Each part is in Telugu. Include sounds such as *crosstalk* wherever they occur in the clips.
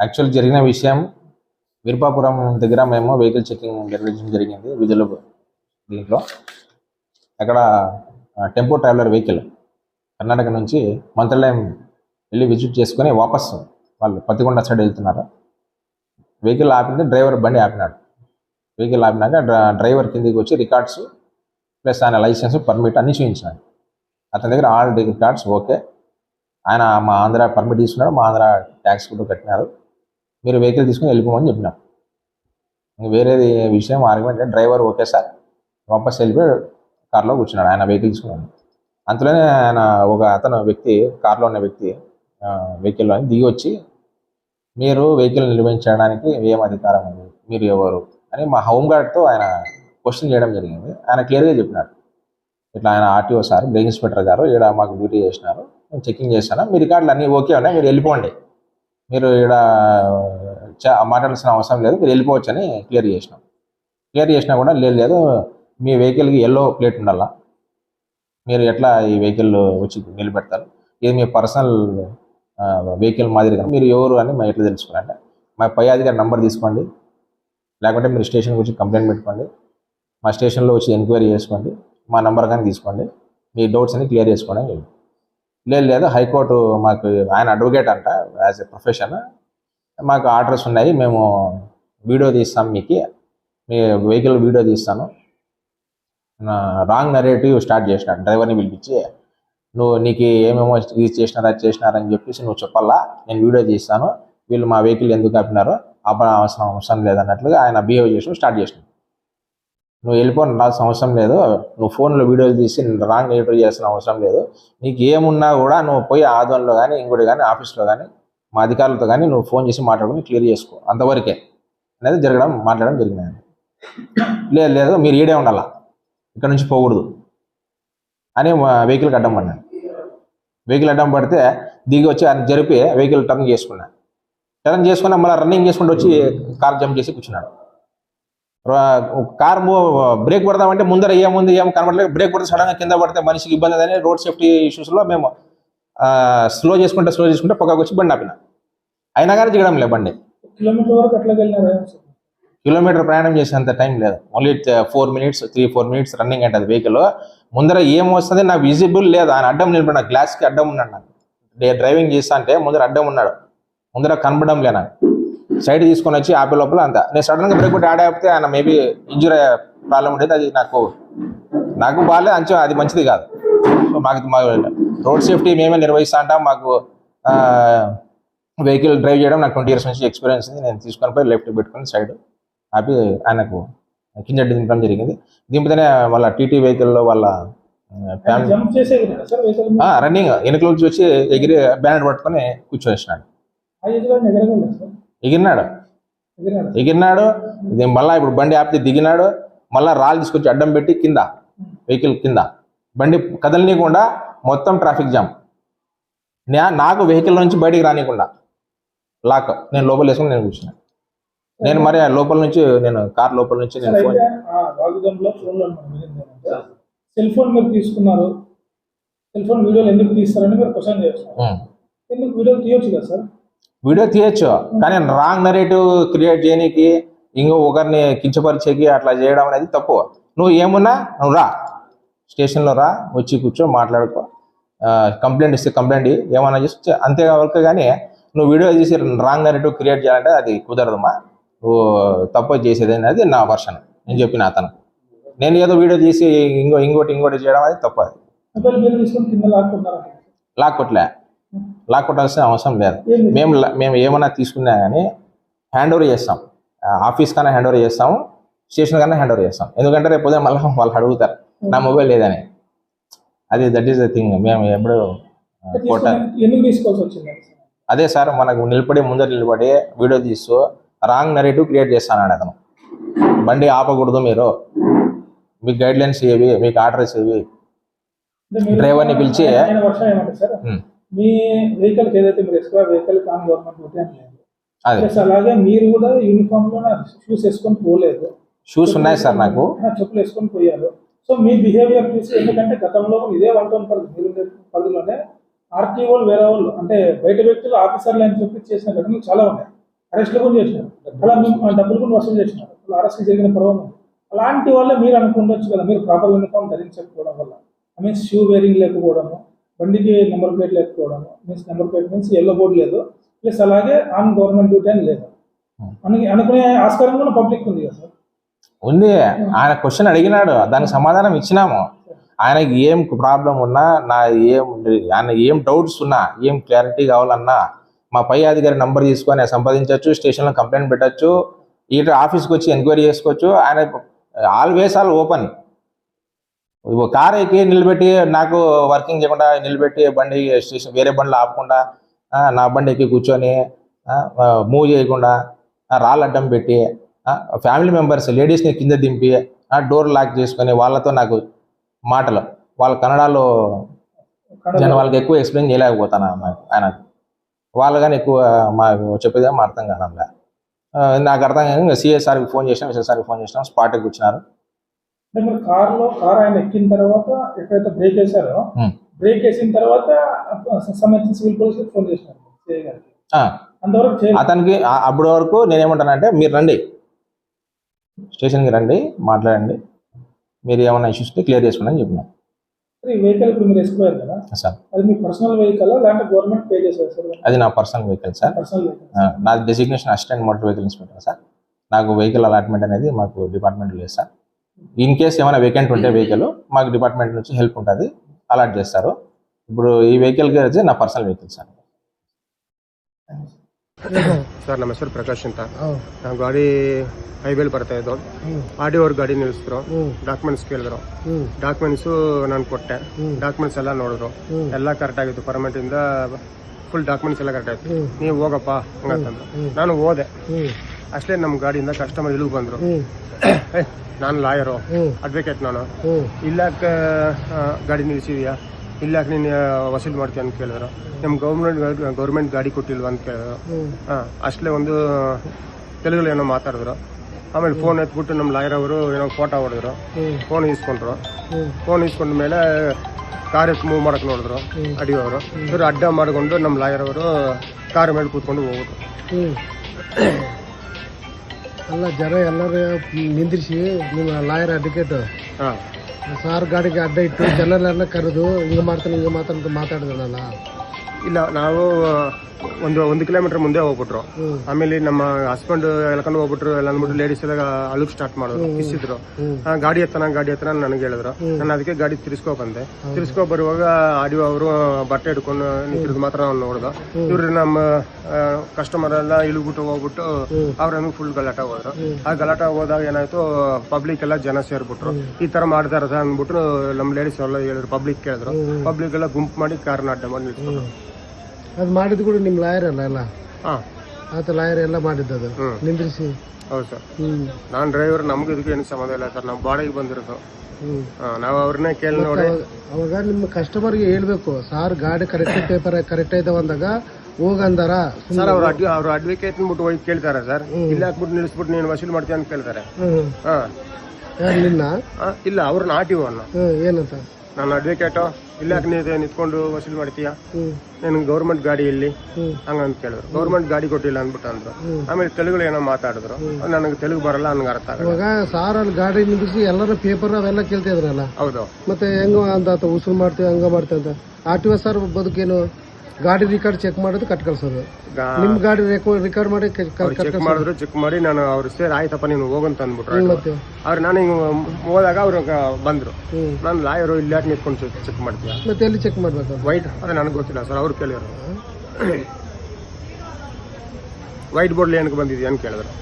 యాక్చువల్ జరిగిన విషయం విరుపాపురం దగ్గర మేము వెహికల్ చెకింగ్ నిర్వహించడం జరిగింది. విధులు దీంట్లో. అక్కడ టెంపో ట్రావెలర్ వెహికల్ కర్ణాటక నుంచి మంత్రాలయం వెళ్ళి విజిట్ చేసుకొని వాపస్ వాళ్ళు పత్తికొండ సైడ్ వెళ్తున్నారు. వెహికల్ ఆపింది డ్రైవర్ బండి ఆపినాడు. వెహికల్ ఆపినాక డ్ర- డ్రైవర్ కిందికి వచ్చి రికార్డ్స్ ప్లస్ ఆయన లైసెన్స్ పర్మిట్ అన్ని చూపించినాడు. అతని దగ్గర ఆల్ రికార్డ్స్ ఓకే ఆయన మా ఆంధ్ర పర్మిట్ తీసుకున్నాడు. మా ఆంధ్ర ట్యాక్స్ కూడా కట్టినారు. మీరు వెహికల్ తీసుకుని వెళ్ళిపోమని చెప్పినాం. వేరేది విషయం ఆర్గ్యుమెంట్ డ్రైవర్ ఓకే సార్ వాపస్ వెళ్ళిపోయి కార్లో కూర్చున్నాడు. ఆయన వెహికల్ తీసుకున్నాడు. అంతలోనే ఆయన ఒక అతను వ్యక్తి కార్లో ఉన్న వ్యక్తి వెహికల్లో దిగి వచ్చి మీరు వెహికల్ నిర్వహించడానికి ఏం అధికారం ఉంది? మీరు ఎవరు? అని మా హోమ్ గార్డ్తో ఆయన క్వశ్చన్ చేయడం జరిగింది. ఆయన క్లియర్గా చెప్పినాడు. ఇట్లా ఆయన ఆర్టీఓ సార్ బ్రేక్ ఇన్స్పెక్టర్ గారు ఇక్కడ మాకు డ్యూటీ చేసినారు. నేను చెకింగ్ చేస్తాను మీ రికార్డులు అన్నీ ఓకే ఉన్నాయి. మీరు వెళ్ళిపోండి. మీరు ఇక్కడ మాట్లాడాల్సిన అవసరం లేదు మీరు వెళ్ళిపోవచ్చు అని క్లియర్ చేసినాం. క్లియర్ చేసినా కూడా లేదు లేదు మీ వెహికల్కి ఎల్లో ప్లేట్ ఉండాలా? మీరు ఎట్లా ఈ వెహికల్ వచ్చి నిలబెడతారు? ఇది మీ పర్సనల్ వెహికల్ మాదిరిగా మీరు ఎవరు అని మా ఎట్లా తెలుసుకోవాలంటే మా పై అధికారి నంబర్ తీసుకోండి. లేకుంటే మీరు స్టేషన్కి వచ్చి కంప్లైంట్ పెట్టుకోండి. మా స్టేషన్లో వచ్చి ఎంక్వైరీ చేసుకోండి. మా నంబర్ కానీ తీసుకోండి. మీ డౌట్స్ అన్ని క్లియర్ చేసుకోండి చెప్పి. లేదు లేదు. హైకోర్టు మాకు ఆయన అడ్వకేట్ అంట యాజ్ ఎ ప్రొఫెషన్ మాకు ఆర్డర్స్ ఉన్నాయి. మేము వీడియో తీస్తాం మీకు. మీ వెహికల్ వీడియో తీస్తాను. రాంగ్ నరేటివ్ స్టార్ట్ చేసినాడు. డ్రైవర్ని పిలిపించి నువ్వు నీకు ఏమేమో ఇది చేసినారా అది చేసినారని చెప్పేసి నువ్వు చెప్పాలా? నేను వీడియో తీస్తాను. వీళ్ళు మా వెహికల్ ఎందుకు ఆపినారో ఆపడం అవసరం అవసరం లేదన్నట్లుగా ఆయన బిహేవ్ చేసి స్టార్ట్ చేసినాడు. నువ్వు వెళ్ళిపోని రాల్సిన అవసరం లేదు. నువ్వు ఫోన్లో వీడియోలు తీసి రాంగ్ నెగిటివ్ చేసిన అవసరం లేదు. నీకు ఏమున్నా కూడా నువ్వు పోయి ఆదోన్లో కానీ ఇంకోటి కానీ ఆఫీస్లో కానీ మా అధికారులతో కానీ నువ్వు ఫోన్ చేసి మాట్లాడుకుని క్లియర్ చేసుకో. అంతవరకే. అనేది జరగడం మాట్లాడడం జరిగింది లేదు లేదు మీరు ఈడే ఉండాలా? ఇక్కడ నుంచి పోకూడదు. అని వెహికల్కి అడ్డం పడినాను వెహికల్ అడ్డం పడితే దిగి వచ్చి ఆయన జరిపి వెహికల్ టర్న్ చేసుకున్నాను టర్న్ చేసుకుని మళ్ళీ రన్నింగ్ చేసుకుంటూ వచ్చి కార్ జంప్ చేసి కూర్చున్నాడు. కార్ బ్రేక్ పడదామంటే ముందర ఏముంది ఏం కనబడలేదు. బ్రేక్ పడితే సడన్గా కింద పడితే మనిషికి ఇబ్బంది అని రోడ్ సేఫ్టీ ఇష్యూస్లో మేము స్లో చేసుకుంటే స్లో చేసుకుంటే పక్కకు వచ్చి బండి ఆపిన. అయినా కానీ దిగడం లేదు బండి. కిలోమీటర్ ప్రయాణం చేసేంత టైం లేదు. Only four minutes three four minutes running అంటే వెహికల్. ముందర ఏం వస్తుంది నాకు విజిబుల్ లేదు. ఆయన అడ్డం నిలబడిన గ్లాస్కి అడ్డం ఉన్నాడు నాకు. డ్రైవింగ్ చేస్తా అంటే ముందర అడ్డం ఉన్నాడు. ముందర కనబడడం లే నాకు. సైడ్ తీసుకొని వచ్చి ఆపే లోపల అంత. నేను సడన్గా బ్రేక్ కొట్టి ఆడే ఆపితే ఆయన మేబీ ఇంజురీ ప్రాబ్లం ఉండేది. అది నాకు నాకు బాగాలేదు అంచు అది మంచిది కాదు. సో మాకు మా రోడ్ సేఫ్టీ మేమే నిర్వహిస్తా అంటాం మాకు వెహికల్ డ్రైవ్ చేయడం నాకు ట్వంటీ ఇయర్స్ నుంచి ఎక్స్పీరియన్స్ ఉంది. నేను తీసుకొని పోయి లెఫ్ట్ పెట్టుకొని సైడ్ ఆపి ఆయనకు కింద దింపడం జరిగింది. దింపితేనే వాళ్ళ టీటీ వెహికల్లో వాళ్ళ ఫ్యామిలీ రన్నింగ్ వెనుకల నుంచి వచ్చి ఎగిరి బ్యానర్ పట్టుకొని కూర్చోవేసినాడు. ఎగిరినాడు? ఎగిరినాడు. మళ్ళా ఇప్పుడు బండి ఆపితే దిగినాడు? మళ్ళా రాళ్ళు తీసుకొచ్చి అడ్డం పెట్టి కింద వెహికల్ కింద. బండి కదలనీయకుండా మొత్తం ట్రాఫిక్ జామ్. నా- నాకు వెహికల్ నుంచి బయటికి రానియకుండా. లాక్ నేను లోపల వేసుకుని నేను కూర్చున్నా. నేను మరి ఆ లోపల నుంచి నేను కార్ లోపల నుంచి నేను ఫోన్ సెల్ ఫోన్ మీరు తీసుకున్నారు. సెల్ ఫోన్ వీడియోలు ఎందుకు తీస్తారని మీరు క్వశ్చన్ చేస్తున్నారు ఉం. ఎందుకు వీడియోలు తీయొచ్చు కదా సార్? వీడియో తీయచ్చు. కానీ రాంగ్ నెరేటివ్ క్రియేట్ చేయడానికి ఇంకో ఒకరిని కించపరిచేకి అట్లా చేయడం అనేది తప్పు. నువ్వు ఏమున్నా నువ్వు రా. స్టేషన్లో రా. వచ్చి కూర్చో మాట్లాడుకో. కంప్లైంట్ ఇస్తే కంప్లైంట్ ఏమన్నా చేసి అంతే వరకు కానీ నువ్వు వీడియో తీసి రాంగ్ నెరేటివ్ క్రియేట్ చేయాలంటే అది కుదరదమ్మా నువ్వు తప్పు చేసేది అనేది నా వర్షన్ నేను చెప్పిన అతను. నేను ఏదో వీడియో తీసి ఇంకో ఇంకోటి ఇంకోటి చేయడం అది తప్పు అది. మొబైల్ లాక్కొట్టాల్సిన అవసరం లేదు? మేము మేము ఏమన్నా తీసుకున్నా కానీ హ్యాండ్ ఓవర్ చేస్తాం ఆఫీస్ కన్నా హ్యాండ్ ఓవర్ చేస్తాము స్టేషన్ కన్నా హ్యాండ్ ఓవర్ చేస్తాం. ఎందుకంటే రేపు ఉదయం మళ్ళీ *laughs* వాళ్ళు అడుగుతారు నా మొబైల్ లేదని. అది దట్ ఈస్ ద థింగ్ మేము ఎప్పుడు అదే సార్ మనకు నిలబడి ముందర నిలబడి వీడియో తీస్తూ రాంగ్ నెరేటివ్ క్రియేట్ చేస్తాను అతను. బండి ఆపకూడదు మీరు. మీకు గైడ్ లైన్స్ ఏవి మీకు ఆర్డర్స్ ఏవి? డ్రైవర్ని పిలిచి- మీ వెహికల్ ఏదైతే మీరు ఎక్స్ట్రా వెహికల్ కాన్ గవర్నమెంట్ ఒకటి అని లేదు. అదే. ప్లస్ అలాగే మీరు కూడా యూనిఫామ్లో షూస్ వేసుకొని పోలేదు. షూస్ ఉన్నాయి సార్ నాకు. చెప్పులు వేసుకొని పోయారు. సో మీ బిహేవియర్ చూసి ఎందుకంటే గతంలో ఇదే వన్ టౌన్ పరిధి మీరు ఉండే పరిధిలోనే ఆర్టీఓలు వేరే వాళ్ళు అంటే బయట వ్యక్తులు ఆఫీసర్లు అని చెప్పి చేసిన ఘటనలు చాలా ఉన్నాయి. అరెస్ట్లు కూడా చేసినారు. అలా డబ్బులు కూడా వసూలు చేసినారు. అలా అరెస్ట్ జరిగిన పర్వం అలాంటి వాళ్ళే మీరు అనుకుండొచ్చు కదా మీరు ప్రాపర్ యూనిఫామ్ ధరించకపోవడం వల్ల. ఐ మీన్స్ షూ వేరింగ్ లేకపోవడము బండికి నెంబర్ ప్లేట్ లేకపోవడము means number plate means yellow board లేదు. ప్లస్ అలాగే ఆన్ గవర్నమెంట్ డ్యూటీ అని లేదు. అని అనుకునే ఆస్కారం కూడా పబ్లిక్ ఉంది కదా సార్? ఉంది. ఆయన క్వశ్చన్ అడిగినాడు. దానికి సమాధానం ఇచ్చినాము. ఆయనకి ఏం ప్రాబ్లం ఉన్నా నా ఏం ఆయన ఏం డౌట్స్ ఉన్నా ఏం క్లారిటీ కావాలన్నా మా పై అధికారి నంబర్ తీసుకొని సంపాదించవచ్చు స్టేషన్లో కంప్లైంట్ పెట్టచ్చు ఇటు ఆఫీస్కి వచ్చి ఎంక్వైరీ చేసుకోవచ్చు. ఆయన ఆల్వేస్ ఆల్ ఓపెన్ కార్ ఎక్కి నిలబెట్టి నాకు వర్కింగ్ చేయకుండా నిలబెట్టి బండి స్టేషన్ వేరే బండ్లు ఆపకుండా నా బండి ఎక్కి కూర్చొని మూవ్ చేయకుండా రాళ్ళు అడ్డం పెట్టి ఫ్యామిలీ మెంబర్స్ లేడీస్ని కింద దింపి డోర్ లాక్ చేసుకొని వాళ్ళతో నాకు మాటలు వాళ్ళ కన్నడలో నేను వాళ్ళకి ఎక్కువ ఎక్స్ప్లెయిన్ చేయలేకపోతాను నాకు ఆయనకు? వాళ్ళు కానీ ఎక్కువ మా చెప్పేదే మా అర్థం ఆ, నాకు అర్థం కాదు సిఎస్ఆర్కి ఫోన్ చేసినాం ఎస్ఎస్ఆర్కి ఫోన్ చేసినాం స్పాట్కి వచ్చినారు మీరు కార్లో కార్ ఆయన ఎక్కిన తర్వాత ఎక్కడైతే బ్రేక్ వేశారో. బ్రేక్ వేసిన తర్వాత సంబంధించిన సివిల్ పోలీసులకు ఫోన్ చేసినారు అంతవరకు అతనికి అప్పటి వరకు నేనేమంటానంటే మీరు రండి. స్టేషన్కి రండి మాట్లాడండి. మీరు ఏమైనా ఇష్యూస్ క్లియర్ చేసుకోండి అని చెప్పినాం. ఈ వెహికల్ ఇప్పుడు మీరు వేసుకోవాలి కదా? సార్ అది మీ పర్సనల్ వెహికల్ లేదంటే గవర్నమెంట్ పే చేసేది సార్? అది నా personal vehicle sir personal vehicle నా designation assistant motor vehicle inspector sir నాకు వెహికల్ అలాట్మెంట్ అనేది మాకు డిపార్ట్మెంట్ లేదు సార్ ఇన్ కేస్ ఏమైనా వేకెంట్ ఉంటే వెహికల్ మాకు డిపార్ట్మెంట్ నుంచి హెల్ప్ ఉంటుంది అలాట్ చేస్తారు ఇప్పుడు ఈ వెహికల్కి వచ్చి నా పర్సనల్ వెహికల్ సార్ ಸರ್ ನಮ್ಮ ಹೆಸರು ಪ್ರಕಾಶ್ ಅಂತ ನಾವು ಗಾಡಿ ಹೈವೇಲಿ ಬರ್ತಾ ಇದ್ದೋ ಆಡಿ ಅವ್ರ ಗಾಡಿ ನಿಲ್ಲಿಸಿದ್ರು ಡಾಕ್ಯುಮೆಂಟ್ಸ್ ಕೇಳಿದ್ರು ಡಾಕ್ಯುಮೆಂಟ್ಸ್ ನಾನು ಕೊಟ್ಟೆ ಡಾಕ್ಯುಮೆಂಟ್ಸ್ ಎಲ್ಲ ನೋಡಿದ್ರು ಎಲ್ಲ ಕರೆಕ್ಟ್ ಆಗಿತ್ತು ಪರ್ಮಿಟ್ ಇಂದ ಫುಲ್ ಡಾಕ್ಯುಮೆಂಟ್ಸ್ ಎಲ್ಲ ಕರೆಕ್ಟ್ ಆಯ್ತು ನೀವು ಹೋಗಪ್ಪ ಹಂಗಂತಂದ್ರು ನಾನು ಹೋದೆ ಅಷ್ಟೇ ನಮ್ಮ ಗಾಡಿಯಿಂದ ಕಸ್ಟಮರ್ ಇಳಿದು ಬಂದ್ರು. ಏ, ನಾನು ಲಾಯರು ಅಡ್ವೊಕೇಟ್ ನಾನು. ಇಲ್ಲಾಕ ಗಾಡಿ ನಿಲ್ಸಿದ್ಯಾ? ಇಲ್ಲಾಕ ನೀನು ವಸೂಲಿ ಮಾಡ್ತೀಯ ಅಂತ ಕೇಳಿದ್ರು. ನಮ್ಮ ಗೌರ್ಮೆಂಟ್ ಗೌರ್ಮೆಂಟ್ ಗಾಡಿ ಕೊಟ್ಟಿಲ್ವಾ ಅಂತ ಕೇಳಿದ್ರು. ಹಾ ಅಷ್ಟೇ ಒಂದು ತೆಲುಗಲ್ಲಿ ಏನೋ ಮಾತಾಡಿದ್ರು. ಆಮೇಲೆ ಫೋನ್ ಎತ್ಬಿಟ್ಟು ನಮ್ಮ ಲಾಯರ್ ಅವರು ಏನೋ ಫೋಟೋ ಹೊಡೆದ್ರು. ಫೋನ್ ಇಸ್ಕೊಂಡ್ರು ಫೋನ್ ಇಸ್ಕೊಂಡ ಮೇಲೆ ಕಾರ್ ಮೂವ್ ಮಾಡಕ್ ನೋಡಿದ್ರು ಅಡಿಯವರು. ಇವರು ಅಡ್ಡ ಮಾಡಿಕೊಂಡು ನಮ್ಮ ಲಾಯರ್ ಅವರು ಕಾರ್ ಮೇಲೆ ಕೂತ್ಕೊಂಡು ಹೋಗ್ಬಿಟ್ರು. ಅಲ್ಲ ಜನ ಎಲ್ಲರೂ ನಿಂದಿರಿಸಿ ನಿಮ್ಮ ಲಾಯರ್ ಅಡ್ವೊಕೇಟ್ ಹಾ. ಸಾರ್ ಗಾಡಿಗೆ ಅಡ್ಡ ಇಟ್ಟು ಜನರೆಲ್ಲ ಕರೆದು ಹಿಂಗೆ ಮಾಡ್ತಾನೆ ಹಿಂಗೆ ಮಾತಾಡ್ತಾನೆ ಮಾತಾಡಿದ್ರಲ್ಲ. ಇಲ್ಲ ನಾವು ಒಂದು ಒಂದು ಕಿಲೋಮೀಟರ್ ಮುಂದೆ ಹೋಗ್ಬಿಟ್ರು. ಆಮೇಲೆ ನಮ್ಮ ಹಸ್ಬೆಂಡ್ ಎಳ್ಕೊಂಡು ಹೋಗ್ಬಿಟ್ರು ಎಲ್ಲ ಅಂದ್ಬಿಟ್ಟು ಲೇಡೀಸ್ ಎಲ್ಲ ಅಳುಕ್ ಸ್ಟಾರ್ಟ್ ಮಾಡೋದು ಕಿಸಿದ್ರು ಗಾಡಿ ಎತ್ತನ ಗಾಡಿ ಎತ್ತನ ನನಗೆ ಹೇಳಿದ್ರು. ನಾನು ಅದಕ್ಕೆ ಗಾಡಿ ತಿರ್ಸ್ಕೊ ಬಂದೆ. ತಿರ್ಸ್ಕೊ ಬರುವಾಗ ಆಡಿಯೋ ಅವರು ಬಟ್ಟೆ ಹಿಡ್ಕೊಂಡು ನಿಂತಿರೋದು ಮಾತ್ರ ನಾವು ನೋಡ್ದು. ಇವ್ರು ನಮ್ಮ ಕಸ್ಟಮರ್ ಎಲ್ಲ ಇಳಿಬಿಟ್ಟು ಹೋಗ್ಬಿಟ್ಟು ಅವ್ರನ್ನು ಫುಲ್ ಗಲಾಟ ಹೋದ್ರು. ಆ ಗಲಾಟೆ ಹೋದಾಗ ಏನಾಯ್ತು ಪಬ್ಲಿಕ್ ಎಲ್ಲ ಜನ ಸೇರ್ಬಿಟ್ರು. ಈ ತರ ಮಾಡ್ತಾರ ಅಂದ್ಬಿಟ್ಟು ನಮ್ಮ ಲೇಡೀಸ್ ಎಲ್ಲ ಹೇಳಿದ್ರು ಪಬ್ಲಿಕ್ ಕೇಳಿದ್ರು. ಪಬ್ಲಿಕ್ ಎಲ್ಲ ಗುಂಪು ಮಾಡಿ ಕಾರ್ನ ಅಡ್ಡ ಮಾಡಿ ನಿಲ್ಸ್ಬಿಟ್ರು. ಅದು ಮಾಡಿದ ಕೂಡ ನಿಮ್ಮ ಲಾಯರ್ ಅಲ್ಲ ಅಲ್ಲ? ಹಾ. ಆತ ಲಾಯರ್ ಎಲ್ಲ ಮಾಡಿದ್ದು ಅದು ಹ್ಮ್. ನಿಂದ್ರಿಸಿ. ಹೌದು ಸರ್. ಹ್ಮ್. ನಾನ್ ಡ್ರೈವರ್ ನಮ್ಗೆ ಇದಕ್ಕೆ ಏನು ಸಂಬಂಧ ಇಲ್ಲ ಸರ್. ನಾವು ಬಾಡಿಗೆ ಬಂದಿರೋದು. ಹ್ಮ್. ನಾವು ಅವ್ರನ್ನೇ ಕೇಳಿ ನೋಡಿ. ಅವಾಗ- ಅವಾಗ ನಿಮ್ಮ ಕಸ್ಟಮರ್ಗೆ ಹೇಳ್ಬೇಕು ಸಾರ್ ಗಾಡಿ ಕರೆಕ್ಟ್ ಪೇಪರ್ ಕರೆಕ್ಟ್ ಐತೆ ಬಂದಾಗ ಹೋಗಂದಾರ ಸರ್ ಅವ್ರ ಅಡ್ವಿ ಅವ್ರ ಅಡ್ವೊಕೇಟ್ ಬಿಟ್ಟು ಹೋಗಿ ಕೇಳ್ತಾರೆ ಸರ್. ಇಲ್ಲ ಹಾಕ್ಬಿಟ್ಟು ನಿಲ್ಲಿಸ್ಬಿಟ್ಟು ನೀನು ವಸೂಲಿ ಮಾಡ್ತೀಯ ಅಂತ ಕೇಳ್ತಾರೆ. ಹ್ಮ್. ಹಾ. ಯಾರು ನಿನ್ನ? ಇಲ್ಲ ಅವ್ರನ್ನ ಆರ್ ಟಿ ಏನು ಏನಂತ? ನಾನು ಅಡ್ವೊಕೇಟು ಇಲ್ಲ ಯಾಕೆ ನೀವು ನಿಂತ್ಕೊಂಡು ವಸೂಲಿ ಮಾಡ್ತೀಯಾ? ನನಗೆ ಗೌರ್ಮೆಂಟ್ ಗಾಡಿ ಇಲ್ಲಿ. ಹಂಗಂತ ಕೇಳಿದ್ರು. ಗೌರ್ಮೆಂಟ್ ಗಾಡಿ ಕೊಟ್ಟಿಲ್ಲ ಅಂದ್ಬಿಟ್ಟು ಅಂದ್ರು. ಆಮೇಲೆ ತೆಲುಗು ಏನೋ ಮಾತಾಡಿದ್ರು. ನನಗೆ ತೆಲುಗು ಬರಲ್ಲ ನನ್ಗೆ ಅರ್ಥ ಆಗಲ್ಲ. ಇವಾಗ ಸಾರ್ ಅಲ್ಲಿ ಗಾಡಿ ನಿಂದ್ರಿಸಿ ಎಲ್ಲರೂ ಪೇಪರ್ ಅವೆಲ್ಲ ಕೇಳ್ತಿದ್ರಲ್ಲ ಹೌದು. ಮತ್ತೆ ಹೆಂಗ ಅಂತ ಉಸಿರು ಮಾಡ್ತೀವಿ ಹಂಗ ಮಾಡ್ತೀವಿ ಅಂತ. ಆರ್ ಟಿ ಒ ಸರ್ ಬದುಕೇನು? ಗಾಡಿ ರಿಕಾರ್ಡ್ ಚೆಕ್ ಮಾಡೋದು ಕಟ್ ಕಳ್ಸೋದು ಗಾ- ನಿಮ್ ಗಾಡಿ ರಿಕಾರ್ಡ್ ಮಾಡಿ ಕ- ಕ- ಅವ್ರು ಚೆಕ್ ಮಾಡಿದ್ರು ಚೆಕ್ ಮಾಡಿ ನಾನು ಅವ್ರು ಸೇರಿ ಆಯ್ತಪ್ಪ ನೀನು ಹೋಗಂತ ಅಂದ್ಬಿಟ್ರು ಮತ್ತೆ ಅವ್ರು ನಾನು ಹಿಂಗೆ ಹೋದಾಗ ಅವ್ರು ಬಂದ್ರು. ಹ್ಮ್. ನಾನು ಲಾಯರು ಇಲ್ಲ ಯಾಕೆ ನಿಂತ್ಕೊಂಡು ಚೆಕ್ ಮಾಡ್ತೀಯ? ಮತ್ತೆ ಎಲ್ಲಿ ಚೆಕ್ ಮಾಡ್ಬೇಕು? ವೈಟ್ ಅದೇ ನನಗೆ ಗೊತ್ತಿಲ್ಲ ಸರ್ ಅವ್ರು ಕೇಳಿದ್ರು ವೈಟ್ ಬೋರ್ಡ್ ಏನಕ್ಕೆ ಬಂದಿದ್ಯಾ ಅಂತ ಕೇಳಿದ್ರು.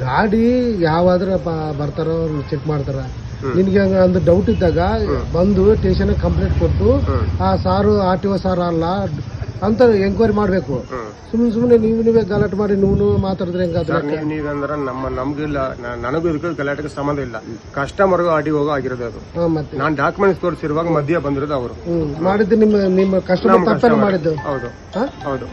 ಗಾಡಿ ಯಾವಾದ್ರ ಬ- ಬರ್ತಾರೋ ಚೆಕ್ ಮಾಡ್ತಾರ. ನಿನ್ಗೆ ಒಂದು ಡೌಟ್ ಇದ್ದಾಗ ಬಂದು ಸ್ಟೇಷನ್ ಕಂಪ್ಲೇಂಟ್ ಕೊಟ್ಟು ಆ ಸಾರು ಆರ್ ಟಿ ಒ ಸಾರ್ ಅಲ್ಲ ಅಂತ ಎಂಕ್ವೈರಿ ಮಾಡಬೇಕು. ಸುಮ್ಮನೆ ಸುಮ್ಮನೆ ನೀವು ನೀವೇ ಗಲಾಟೆ ಮಾಡಿ ನೀವು ಮಾತಾಡಿದ್ರೆ ಹೆಂಗಾದ್ರೆ ಸರ್ ನೀವು ನೀವಂದ್ರೆ ನಮ್ಮ ನಮ್ಗಿಲ್ಲ ನನಗೂ ಇದಕ್ಕೂ ಗಲಾಟೆಗೆ ಸಂಬಂಧ ಇಲ್ಲ. ಕಸ್ಟಮರ್ಗೂ ಆಡಿ ಹೋಗೋ ಆಗಿರೋದು ಅದು. ಹಾ ಮತ್ತೆ. ನಾನು ಡಾಕ್ಯುಮೆಂಟ್ಸ್ ತೋರಿಸಿರುವಾಗ ಮಧ್ಯ ಬಂದಿರೋದು ಅವರು. ಹ್ಮ್ ಮಾಡಿದ್ದು ನಿಮ್ಮ ನಿಮ್ಮ ಕಸ್ಟಮರ್ ತಪ್ಪೇನು ಮಾಡಿದ್ದು. ಹೌದು. ಹಾ? ಹೌದು.